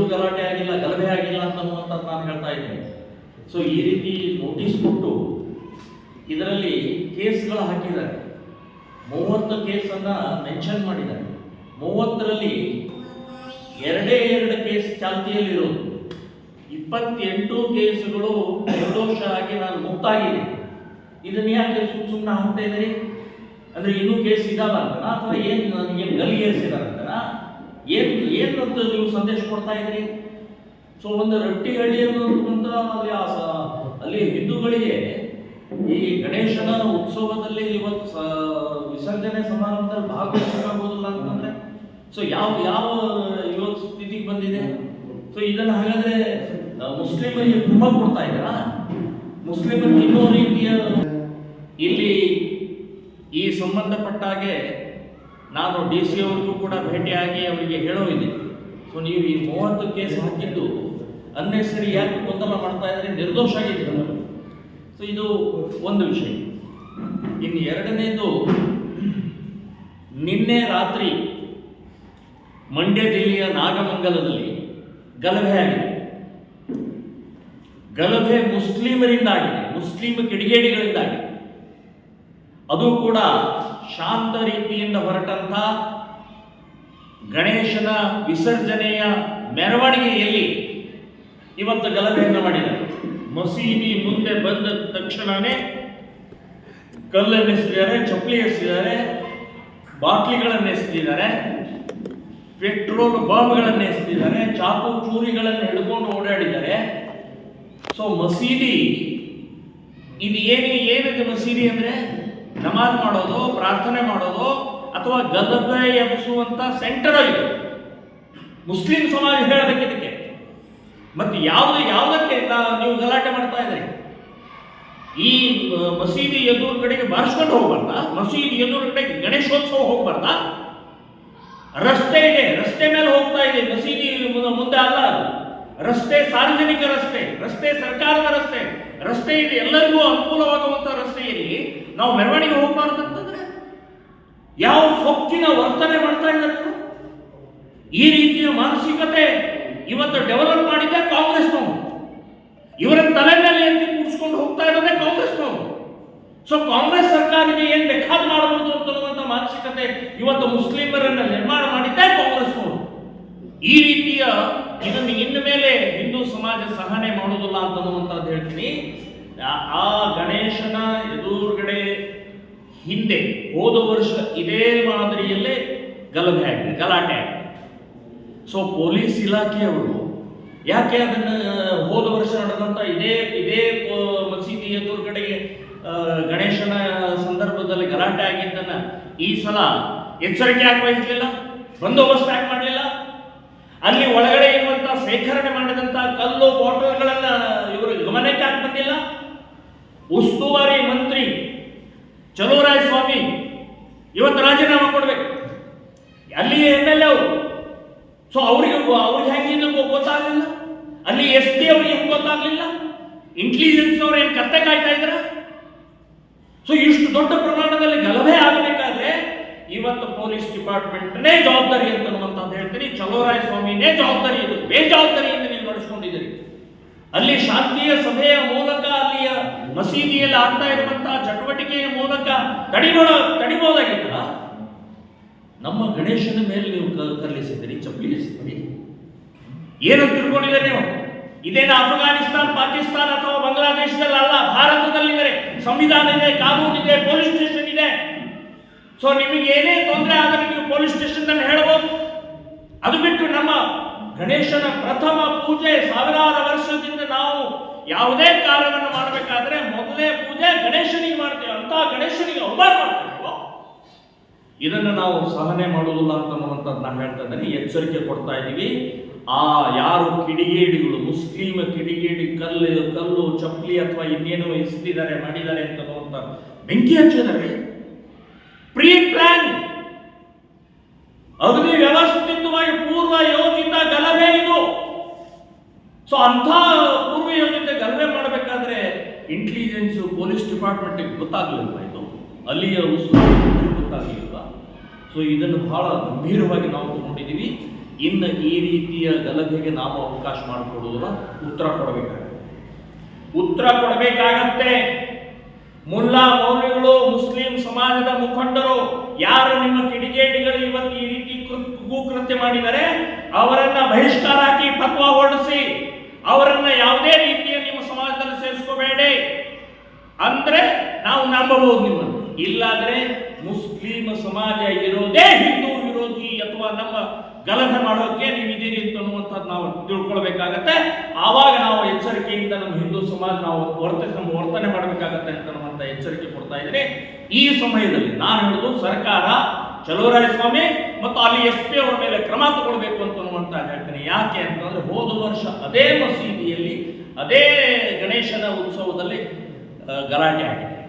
ಎಲ್ಲೂ ಗಲಾಟೆ ಆಗಿಲ್ಲ, ಗಲಭೆ ಆಗಿಲ್ಲ ಅಂತ ನಾನು ಹೇಳ್ತಾ ಇದ್ದೀನಿ. ಸೊ ಈ ರೀತಿ ನೋಟಿಸ್ ಕೊಟ್ಟು ಇದರಲ್ಲಿ ಕೇಸ್ಗಳು ಹಾಕಿದ್ದಾರೆ. ಮೂವತ್ತು ಕೇಸನ್ನು ಮೆನ್ಷನ್ ಮಾಡಿದ್ದಾರೆ. ಮೂವತ್ತರಲ್ಲಿ ಎರಡೇ ಎರಡು ಕೇಸ್ ಚಾಲ್ತಿಯಲ್ಲಿರೋದು ಇಪ್ಪತ್ತೆಂಟು ಕೇಸುಗಳು ನಿರ್ದೋಷ ಆಗಿ ನಾನು ಮುಕ್ತಾಗಿದೆ ಇದನ್ನ ಯಾಕೆ ಸುಮ್ ಸುಮ್ಮನೆ ಹಾಕ್ತಾ ಇದ್ದೀರಿ? ಅಂದ್ರೆ ಇನ್ನೂ ಕೇಸ್ ಇದಾವ ಅಥವಾ ಏನು ನನಗೇನು ಗಲಿ ಏನು ಏನು ಅಂತ ನೀವು ಸಂದೇಶ ಕೊಡ್ತಾ ಇದ್ರಿ? ಸೊ, ಒಂದು ರೊಟ್ಟಿಹಳ್ಳಿ ಅನ್ನುವಂಥ ಅಲ್ಲಿ ಆ ಅಲ್ಲಿ ಹಿಂದೂಗಳಿಗೆ ಈ ಗಣೇಶನ ಉತ್ಸವದಲ್ಲಿ ಇವತ್ತು ವಿಸರ್ಜನೆ ಸಮಾರಂಭದಲ್ಲಿ ಭಾಗವಹಿಸಬೇಕಾಗೋದಿಲ್ಲ ಅಂತಂದ್ರೆ? ಸೊ, ಯಾವ ಯಾವ ಇವತ್ತು ಸ್ಥಿತಿಗೆ ಬಂದಿದೆ? ಸೊ, ಇದನ್ನು ಹಾಗಾದ್ರೆ ಮುಸ್ಲಿಮರಿಗೆ ತುಂಬ ಕೊಡ್ತಾ ಇದ್ದಾರಾ? ಮುಸ್ಲಿಮರಿಗೆ ಇನ್ನೂ ರೀತಿಯ ಇಲ್ಲಿ ಈ ಸಂಬಂಧಪಟ್ಟ ಹಾಗೆ ನಾನು ಡಿ ಸಿ ಅವ್ರಿಗೂ ಕೂಡ ಭೇಟಿಯಾಗಿ ಅವರಿಗೆ ಹೇಳೋ ಇದೆ ಸೊ ನೀವು ಈ ಮೂವತ್ತು ಕೇಸ್ ಹಾಕಿದ್ದು ಅನ್ನೆಸರಿ ಯಾಕೆ ಗೊಂದಲ ಮಾಡ್ತಾ ಇದ್ದಾರೆ ನಿರ್ದೋಷ ಆಗಿದ್ದೀರ ಸೊ ಇದು ಒಂದು ವಿಷಯ. ಇನ್ನು ಎರಡನೇದು, ನಿನ್ನೆ ರಾತ್ರಿ ಮಂಡ್ಯ ಜಿಲ್ಲೆಯ ನಾಗಮಂಗಲದಲ್ಲಿ ಗಲಭೆ ಆಗಿದೆ. ಗಲಭೆ ಮುಸ್ಲಿಮರಿಂದ ಆಗಿದೆ ಮುಸ್ಲಿಂ ಕಿಡಿಗೇಡಿಗಳಿಂದಾಗಿದೆ. ಅದು ಕೂಡ ಶಾಂತ ರೀತಿಯಿಂದ ಹೊರಟಂತ ಗಣೇಶನ ವಿಸರ್ಜನೆಯ ಮೆರವಣಿಗೆಯಲ್ಲಿ ಇವತ್ತು ಗಲಭೆಯನ್ನು ಮಾಡಿದರು ಮಸೀದಿ ಮುಂದೆ ಬಂದ ತಕ್ಷಣವೇ ಕಲ್ಲನ್ನು ಎಸೆದಿದ್ದಾರೆ ಚಪ್ಪಲಿ ಎಸೆದಿದ್ದಾರೆ ಬಾಟ್ಲಿಗಳನ್ನು ಎಸೆದಿದ್ದಾರೆ ಪೆಟ್ರೋಲ್ ಬಾಂಬ್ಗಳನ್ನು ಎಸೆದಿದ್ದಾರೆ ಚಾಕು ಚೂರಿಗಳನ್ನು ಹಿಡ್ಕೊಂಡು ಓಡಾಡಿದ್ದಾರೆ. ಸೊ ಮಸೀದಿ, ಇದು ಏನೇ ಏನಿದೆ ಮಸೀದಿ ಅಂದ್ರೆ? ನಮಾಜ್ ಮಾಡೋದು, ಪ್ರಾರ್ಥನೆ ಮಾಡೋದು ಅಥವಾ ಗಲಭೆ ಎಬ್ಬಿಸುವಂತ ಸೆಂಟರ್ ಆಗಿದೆ ಮುಸ್ಲಿಂ ಸಮಾಜ ಹೇಳಬೇಕು ಇದಕ್ಕೆ. ಮತ್ತೆ ಯಾವುದು ಯಾವುದಕ್ಕೆ ನೀವು ಗಲಾಟೆ ಮಾಡ್ತಾ ಇದ್ರಿ ಈ ಮಸೀದಿ ಎದುರು ಕಡೆಗೆ ಬಾರಿಸ್ಕೊಂಡು ಹೋಗ್ಬಾರ್ದ? ಮಸೀದಿ ಎದುರುಗಡೆಗೆ ಗಣೇಶೋತ್ಸವ ಹೋಗ್ಬಾರ್ದ? ರಸ್ತೆ ಇದೆ, ರಸ್ತೆ ಮೇಲೆ ಹೋಗ್ತಾ ಇದೆ, ಮಸೀದಿ ಮುಂದೆ ಅಲ್ಲ ರಸ್ತೆ ಸಾರ್ವಜನಿಕ ರಸ್ತೆ ರಸ್ತೆ ಸರ್ಕಾರದ ರಸ್ತೆ. ರಸ್ತೆ ಇದೆ, ಎಲ್ಲರಿಗೂ ಅನುಕೂಲವಾಗುವಂತ ರಸ್ತೆಯಲ್ಲಿ ನಾವು ಮೆರವಣಿಗೆ ಹೋಗಬಾರ್ದು ಅಂತಂದ್ರೆ ಯಾವ ಸೊಕ್ಕಿನ ವರ್ತನೆ ಮಾಡ್ತಾ ಇದ್ದಾರೆ ಈ ರೀತಿಯ ಮಾನಸಿಕತೆ ಇವತ್ತು ಡೆವಲಪ್ ಮಾಡಿದ್ದೆ ಕಾಂಗ್ರೆಸ್ನವರು ಇವರ ತಲೆ ಮೇಲೆ ಎತ್ತಿ ಕೂಡಿಸ್ಕೊಂಡು ಹೋಗ್ತಾ ಇರೋದೇ ಕಾಂಗ್ರೆಸ್ನವರು ಸೊ ಕಾಂಗ್ರೆಸ್ ಸರ್ಕಾರಕ್ಕೆ ಏನ್ ಬೇಕಾದ್ ಮಾಡಬಹುದು ಅಂತನ್ನುವಂತ ಮಾನಸಿಕತೆ ಇವತ್ತು ಮುಸ್ಲಿಮರನ್ನ ನಿರ್ಮಾಣ ಮಾಡಿದ್ದೇ ಕಾಂಗ್ರೆಸ್ನವರು ಈ ರೀತಿಯ ಇದನ್ನು ಇನ್ನು ಮೇಲೆ ಹಿಂದೂ ಸಮಾಜ ಸಹನೆ ಮಾಡುವುದಿಲ್ಲ ಅಂತನ್ನುವಂಥದ್ದು ಹೇಳ್ತೀನಿ. ಆ- ಗಣೇಶನ ಎದುರುಗಡೆ ಹಿಂದೆ ಹೋದ ವರ್ಷ ಇದೇ ಮಾದರಿಯಲ್ಲೇ ಗಲಭೆ ಆಗಿದೆ, ಗಲಾಟೆ ಆಗಿದೆ. ಸೊ ಪೊಲೀಸ್ ಇಲಾಖೆಯವರು ಯಾಕೆ ಅದನ್ನು ಹೋದ ವರ್ಷ ನಡೆದಂತ ಇದೇ ಇದೇ ಮಸೀದಿ ಎದುರುಗಡೆಗೆ ಗಣೇಶನ ಸಂದರ್ಭದಲ್ಲಿ ಗಲಾಟೆ ಆಗಿದ್ದನ್ನ ಈ ಸಲ ಎಚ್ಚರಿಕೆ ಯಾಕೆ ವಹಿಸಲಿಲ್ಲ ಬಂದೋಬಸ್ತ್ ಯಾಕೆ ಮಾಡಲಿಲ್ಲ? ಅಲ್ಲಿ ಒಳಗಡೆ ಇರುವಂತಹ ಶೇಖರಣೆ ಮಾಡಿದಂತಹ ಕಲ್ಲು ಬಾಟಲ್ಗಳನ್ನ ಇವರು ಗಮನಕ್ಕೆ ಯಾಕೆ ಬಂದಿಲ್ಲ ಉಸ್ತುವಾರಿ ಮಂತ್ರಿ. ಚಲೋರಾಯ ಸ್ವಾಮಿ, ಇವತ್ತು ರಾಜೀನಾಮೆ ಕೊಡ್ಬೇಕು. ಅಲ್ಲಿ ಎಂ ಎಲ್ ಎ ಸೊ ಅವರಿಗೆ ಅವ್ರಿಗೆ ನಮಗೆ ಗೊತ್ತಾಗಲಿಲ್ಲ? ಅಲ್ಲಿ ಎಸ್ ಪಿ ಅವ್ರಿಗೆ ಹೆಂಗೆ ಗೊತ್ತಾಗಲಿಲ್ಲ? ಇಂಟೆಲಿಜೆನ್ಸ್ ಅವ್ರು ಏನು ಕತ್ತೆ ಕಾಯ್ತಾ ಇದ್ರ? ಸೊ ಇಷ್ಟು ದೊಡ್ಡ ಪ್ರಮಾಣದಲ್ಲಿ ಗಲಭೆ ಆಗಬೇಕಾದ್ರೆ ಇವತ್ತು ಪೊಲೀಸ್ ಡಿಪಾರ್ಟ್ಮೆಂಟ್ನೇ ಜವಾಬ್ದಾರಿ ಅಂತ ಹೇಳ್ತೀನಿ. ಚಲೋರಾಯ ಸ್ವಾಮಿನೇ ಜವಾಬ್ದಾರಿ ಇದು. ಬೇಜವಾಬ್ದಾರಿ ಅಲ್ಲಿ ಶಾಂತಿಯ ಸಭೆಯ ಮೂಲಕ, ಅಲ್ಲಿಯ ಮಸೀದಿಯಲ್ಲಿ ಆಗ್ತಾ ಇರುವಂತಹ ಚಟುವಟಿಕೆಯ ಮೂಲಕ ತಡಿಬೋಡ ತಡಿಬೋದಾಗಿದ್ದ ನಮ್ಮ ಗಣೇಶನ ಮೇಲೆ ನೀವು ಕ- ಕರ್ಲಿಸಿದ್ದೀರಿ ಚಪ್ಪಲಿ ಎಸಿದ್ದೀರಿ ಏನಂತ ತಿಳ್ಕೊಂಡಿದ್ದೀರಿ ನೀವು? ಇದೇನು ಅಫ್ಘಾನಿಸ್ತಾನ್ ಪಾಕಿಸ್ತಾನ ಅಥವಾ ಬಾಂಗ್ಲಾದೇಶದಲ್ಲಿ ಅಲ್ಲ, ಭಾರತದಲ್ಲಿದ್ದಾರೆ ಸಂವಿಧಾನ ಇದೆ, ಕಾನೂನು ಇದೆ, ಪೊಲೀಸ್ ಸ್ಟೇಷನ್ ಇದೆ. ಸೊ ನಿಮಗೆ ಏನೇ ತೊಂದರೆ ಆದರೆ ನೀವು ಪೊಲೀಸ್ ಸ್ಟೇಷನ್ ಹೇಳ್ಬೋದು ಅದು ಬಿಟ್ಟು ನಮ್ಮ ಗಣೇಶನ ಪ್ರಥಮ ಪೂಜೆ ಸಾವಿರಾರು ವರ್ಷದಿಂದ ನಾವು ಯಾವುದೇ ಕಾರ್ಯವನ್ನು ಮಾಡಬೇಕಾದ್ರೆ ಮೊದಲೇ ಪೂಜೆ ಗಣೇಶನಿಗೆ ಮಾಡ್ತೇವೆ. ಅಂತ ಗಣೇಶನಿಗೆ ಅವಮಾನ ಮಾಡ್ತೇವೆ. ಇದನ್ನು ನಾವು ಸಹನೆ ಮಾಡುವುದಿಲ್ಲ ಅಂತನ್ನುವಂಥದ್ದು ನಾನು ಹೇಳ್ತಾ ಇದ್ದೀನಿ. ಎಚ್ಚರಿಕೆ ಕೊಡ್ತಾ ಇದ್ದೀವಿ. ಆ ಯಾರು ಕಿಡಿಗೇಡಿಗಳು ಮುಸ್ಲಿಂ ಕಿಡಿಗೇಡಿ, ಕಲ್ಲು ಕಲ್ಲು, ಚಪ್ಪಲಿ ಅಥವಾ ಇನ್ನೇನು ಎಸೆದಿದ್ದಾರೆ ಮಾಡಿದ್ದಾರೆ ಅಂತನ್ನುವಂಥ ಬೆಂಕಿ ಹಚ್ಚಿದ್ದಾರೆ. ಪ್ರೀ ಪ್ಲಾನ್ ಅಗ್ನಿ ವ್ಯವಸ್ಥಿತವಾಗಿ ಪೂರ್ವ ಯೋಜಿತ ಗಲಭೆ ಇದು ಸೊ ಅಂಥ ಪೂರ್ವ ಜೊತೆ ಗಲಭೆ ಮಾಡಬೇಕಾದ್ರೆ ಇಂಟೆಲಿಜೆನ್ಸ್ ಪೊಲೀಸ್ ಡಿಪಾರ್ಟ್ಮೆಂಟ್ಗೆ ಗೊತ್ತಾಗ್ಲಿಲ್ಲ ಇದು? ಅಲ್ಲಿಯ ಉಸ್ತುವಾರಿ ಗೊತ್ತಾಗಲಿಲ್ಲ ಸೊ ಇದನ್ನು ಬಹಳ ಗಂಭೀರವಾಗಿ ನಾವು ತಗೊಂಡಿದ್ದೀವಿ. ಇನ್ನು ಈ ರೀತಿಯ ಗಲಭೆಗೆ ನಾವು ಅವಕಾಶ ಮಾಡಿಕೊಡೋದಿಲ್ಲ ಉತ್ತರ ಕೊಡಬೇಕಾಗುತ್ತೆ. ಉತ್ತರ ಕೊಡಬೇಕಾಗತ್ತೆ. ಮುಲ್ಲಾ ಮೌಲ್ಯಗಳು ಮುಸ್ಲಿಂ ಸಮಾಜದ ಮುಖಂಡರು. ಯಾರು ನಿಮ್ಮ ಕಿಡಿಗೇಡಿಗಳು ಇವತ್ತು ಈ ಕುಕೃತ್ಯ ಮಾಡಿದರೆ ಅವರನ್ನ ಬಹಿಷ್ಕಾರ ಹಾಕಿ ಪತ್ವ ಹೊರಡಿಸಿ ಅವರನ್ನ ಯಾವುದೇ ರೀತಿಯ ನಿಮ್ಮ ಸಮಾಜದಲ್ಲಿ ಸೇರಿಸ್ಕೋಬೇಡಿ. ಅಂದ್ರೆ ನಾವು ನಂಬಬಹುದು ನಿಮ್ಮನ್ನು. ಇಲ್ಲಾದ್ರೆ ಮುಸ್ಲಿಂ ಸಮಾಜ ಇರೋದೇ ಹಿಂದೂ ವಿರೋಧಿ ಅಥವಾ ನಮ್ಮ ಗಲಭೆ ಮಾಡೋಕೆ ನೀವು ಇದೀರಿ ಅಂತ ಅನ್ನುವಂಥದ್ದು ನಾವು ತಿಳ್ಕೊಳ್ಬೇಕಾಗತ್ತೆ. ಆವಾಗ ನಾವು ಎಚ್ಚರಿಕೆಯಿಂದ ನಮ್ಮ ಹಿಂದೂ ಸಮಾಜ ನಾವು ವರ್ತಿಸ್ ವರ್ತನೆ ಮಾಡಬೇಕಾಗತ್ತೆ ಅಂತ ಅನ್ನುವಂಥ ಎಚ್ಚರಿಕೆ ಕೊಡ್ತಾ ಇದ್ದೀನಿ. ಈ ಸಮಯದಲ್ಲಿ ನಾನು ಹೇಳುದು ಸರ್ಕಾರ ಚಲುವರಾಯ ಸ್ವಾಮಿ ಮತ್ತು ಅಲ್ಲಿ ಎಸ್ ಪಿ ಅವರ ಮೇಲೆ ಕ್ರಮ ತಗೊಳ್ಬೇಕು ಅಂತ ಅನ್ನುವಂತ ಹೇಳ್ತೇನೆ. ಯಾಕೆ ಅಂತಂದ್ರೆ ಹೋದ ವರ್ಷ ಅದೇ ಮಸೀದಿಯಲ್ಲಿ ಅದೇ ಗಣೇಶನ ಉತ್ಸವದಲ್ಲಿ ಗಲಾಟೆ ಆಗಿದೆ.